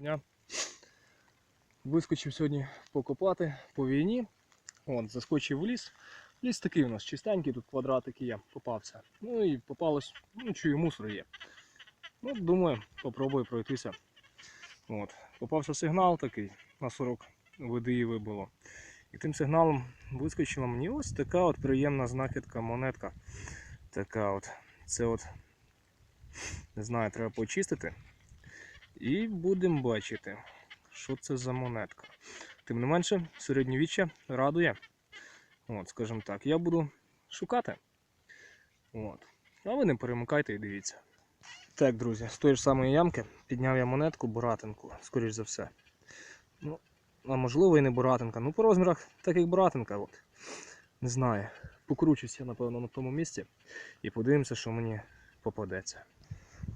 дня. Вискочив сьогодні покопати по війні. От, заскочив в ліс. Ліс такий у нас чистенький, тут квадратики є, попався. Ну і попалось, ну чую, мусор є. Ну, думаю, попробую пройтися. От. Попався сигнал такий на 40 води вибило. І тим сигналом вискочила мені ось така от приємна знахідка монетка. Така от. Це от, не знаю, треба почистити. І будемо бачити, що це за монетка. Тим не менше, середньовіччя радує. От, скажімо так, я буду шукати. От. А ви не перемикайте і дивіться. Так, друзі, з тої ж самої ямки підняв я монетку буратинку, скоріш за все. Ну, а можливо і не буратинка. Ну, по розмірах так як буратинка. От. Не знаю. Покручуся, напевно, на тому місці і подивимося, що мені попадеться.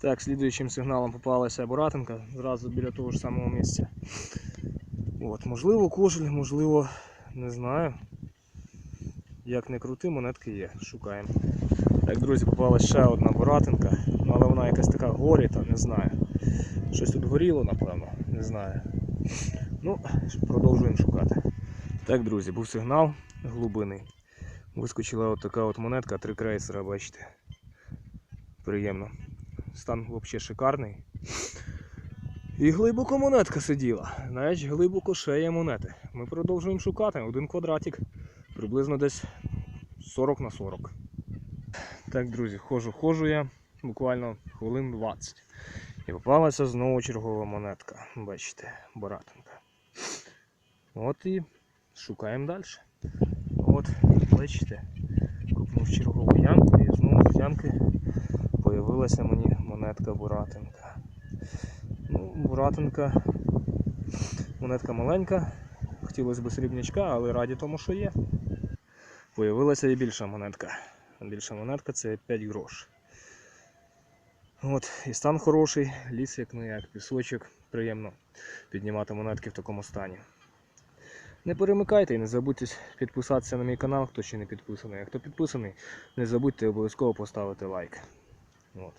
Так, слідуючим сигналом попалася буратинка зразу біля того ж самого місця. От, можливо, кошель, можливо, не знаю. Як не крути, монетки є. Шукаємо. Так, друзі, попалася ще одна буратинка, ну, але вона якась така горіта, не знаю. Щось тут горіло, напевно, не знаю. Ну, продовжуємо шукати. Так, друзі, був сигнал глибини. Вискочила от така от монетка, три крейсера, бачите. Приємно. Стан взагалі шикарний. І глибоко монетка сиділа. Знаєш, глибоко ще є монети. Ми продовжуємо шукати один квадратик. Приблизно десь 40 на 40. Так, друзі, ходжу я буквально хвилин 20. І попалася знову чергова монетка. Бачите, боратинка. От і шукаємо далі. От, бачите, купнув чергову ямку і знову з ямки появилася мені монетка буратинка. Ну, буратинка, монетка маленька. Хотілося б срібнячка, але раді тому, що є. Появилася і більша монетка. Більша монетка це 5 грош. От, і стан хороший, ліс як не як, пісочок. Приємно піднімати монетки в такому стані. Не перемикайте і не забудьте підписатися на мій канал, хто ще не підписаний. А хто підписаний, не забудьте обов'язково поставити лайк. От.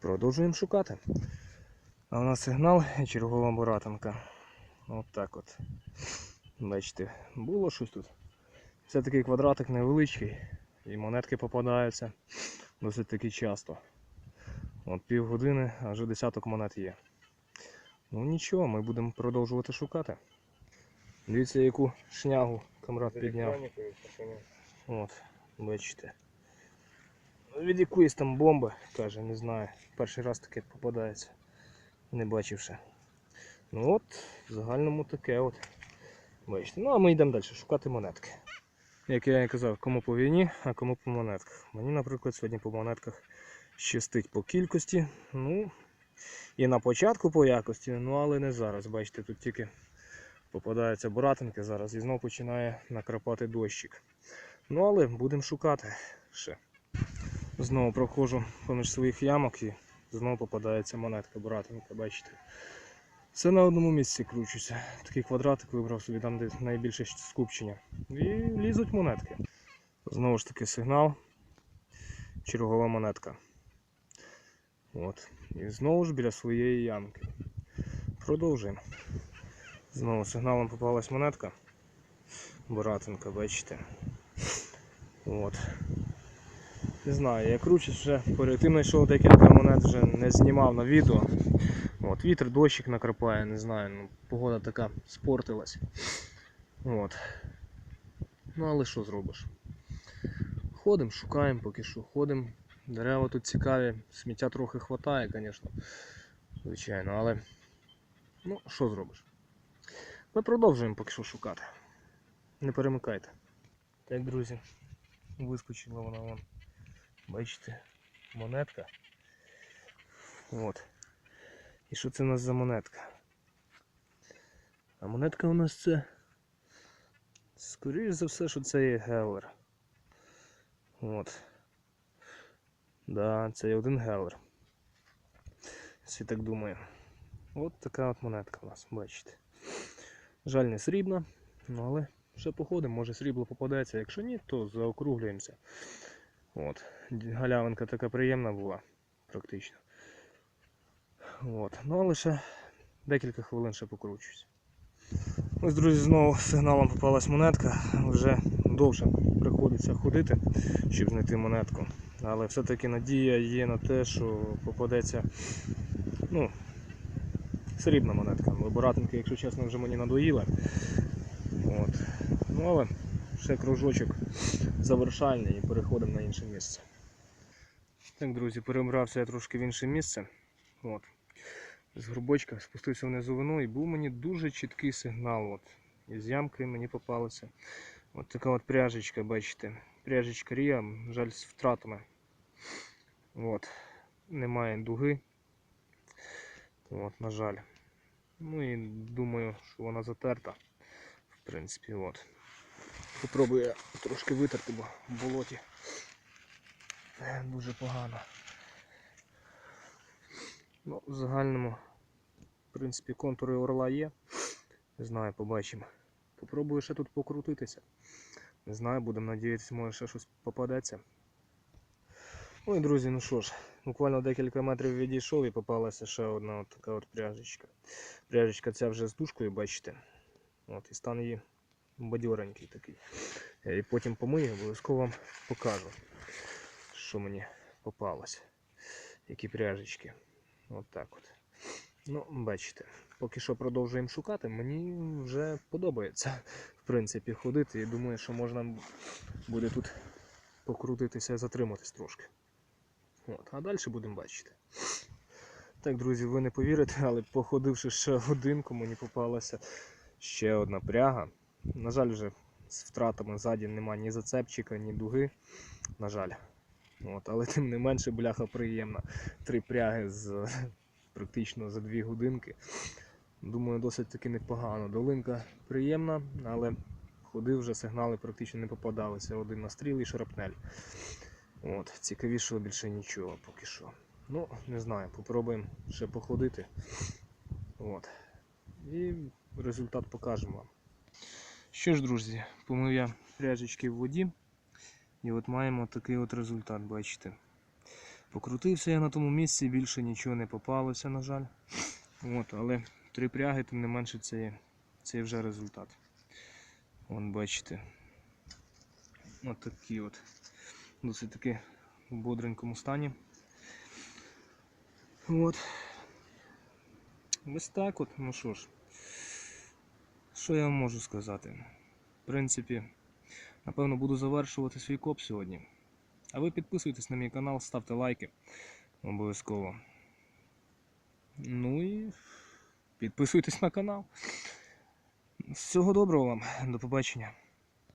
Продовжуємо шукати. А у нас сигнал і чергова буратинка. От так от. Бачите, було щось тут. Це такий квадратик невеличкий. І монетки попадаються досить таки часто. От півгодини, а вже десяток монет є. Ну нічого, ми будемо продовжувати шукати. Дивіться, яку шнягу камрад підняв. От, бачите. Ну, Від якоїсь там бомби, каже, не знаю. Перший раз таке попадається. Не бачивши. Ну от, в загальному таке от. Бачите. Ну а ми йдемо далі шукати монетки. Як я і казав, кому по війні, а кому по монетках. Мені, наприклад, сьогодні по монетках щастить по кількості. Ну, і на початку по якості, ну але не зараз. Бачите, тут тільки попадаються буратинки зараз і знову починає накрапати дощик. Ну але будемо шукати ще. Знову проходжу поміж своїх ямок і знову попадається монетка буратинка, бачите. Все на одному місці кручуся. Такий квадратик вибрав собі там, де найбільше скупчення. І лізуть монетки. Знову ж таки сигнал. Чергова монетка. От. І знову ж біля своєї ямки. Продовжуємо. Знову сигналом попалась монетка. Буратинка, бачите. От. Не знаю, я кручусь вже перед тим знайшов декілька монет, вже не знімав на відео. От, вітер, дощик накрапає, не знаю, ну, погода така спортилась. От. Ну але що зробиш? Ходимо, шукаємо поки що, ходимо. Дерева тут цікаві, сміття трохи хватає, звісно. Звичайно, але ну, що зробиш? Ми продовжуємо поки що шукати. Не перемикайте. Так, друзі, вискочила вона вон. Бачите, монетка. От. І що це у нас за монетка? А монетка у нас це. Скоріше за все, що це є гелер. От. Да, це є один гелер. Всі так думаю. От така от монетка у нас, бачите. Жаль, не срібна, ну але ще походимо, може срібло попадеться. Якщо ні, то заокруглюємося. От. Галявинка така приємна була, практично. От. Ну але ще декілька хвилин ще покручусь. Ось, друзі, знову сигналом попалась монетка. Вже довше приходиться ходити, щоб знайти монетку. Але все-таки надія є на те, що попадеться ну, срібна монетка. Лаборатники, якщо чесно, вже мені надоїли. От. Ну але ще кружочок завершальний і переходимо на інше місце. Так, друзі, перебрався я трошки в інше місце. От. З горбочка спустився в низовину і був мені дуже чіткий сигнал. От. Із ямки мені попалася. От така от пряжечка, бачите. Пряжечка Рія, жаль, з втратами. От. Немає дуги. От, на жаль. Ну і думаю, що вона затерта. В принципі, от. Попробую я трошки витерти, бо в болоті дуже погано. Ну, в загальному, в принципі, контури орла є. Не знаю, побачимо. Попробую ще тут покрутитися. Не знаю, будемо надіятися, може ще щось попадеться. Ну і друзі, ну що ж, буквально декілька метрів відійшов і попалася ще одна от така от пряжечка. Пряжечка ця вже з дужкою, бачите. От, і стан її бадьоренький такий. Я її потім помию, обов'язково вам покажу, що мені попалось. Які пряжечки. От так от. Ну, бачите, поки що продовжуємо шукати. Мені вже подобається, в принципі, ходити. І думаю, що можна буде тут покрутитися, затриматись трошки. От, а далі будемо бачити. Так, друзі, ви не повірите, але походивши ще годинку, мені попалася ще одна пряга. На жаль, вже з втратами ззаді немає ні зацепчика, ні дуги. На жаль. От, але тим не менше бляха приємна. Три пряги з практично за дві годинки. Думаю, досить таки непогано. Долинка приємна, але ходи вже сигнали практично не попадалися. Один настріл і шрапнель. От, цікавішого більше нічого поки що. Ну, не знаю, попробуємо ще походити. От. І результат покажемо вам. Що ж, друзі, помив я пряжечки в воді. І от маємо такий от результат, бачите. Покрутився я на тому місці, більше нічого не попалося, на жаль. От, але три пряги, тим не менше, це це вже результат. Вон бачите. От такі от. Досить таки в бодренькому стані. От. Ось так от, ну що ж. Що я вам можу сказати? В принципі, напевно, буду завершувати свій коп сьогодні. А ви підписуйтесь на мій канал, ставте лайки. Обов'язково. Ну і підписуйтесь на канал. Всього доброго вам, до побачення.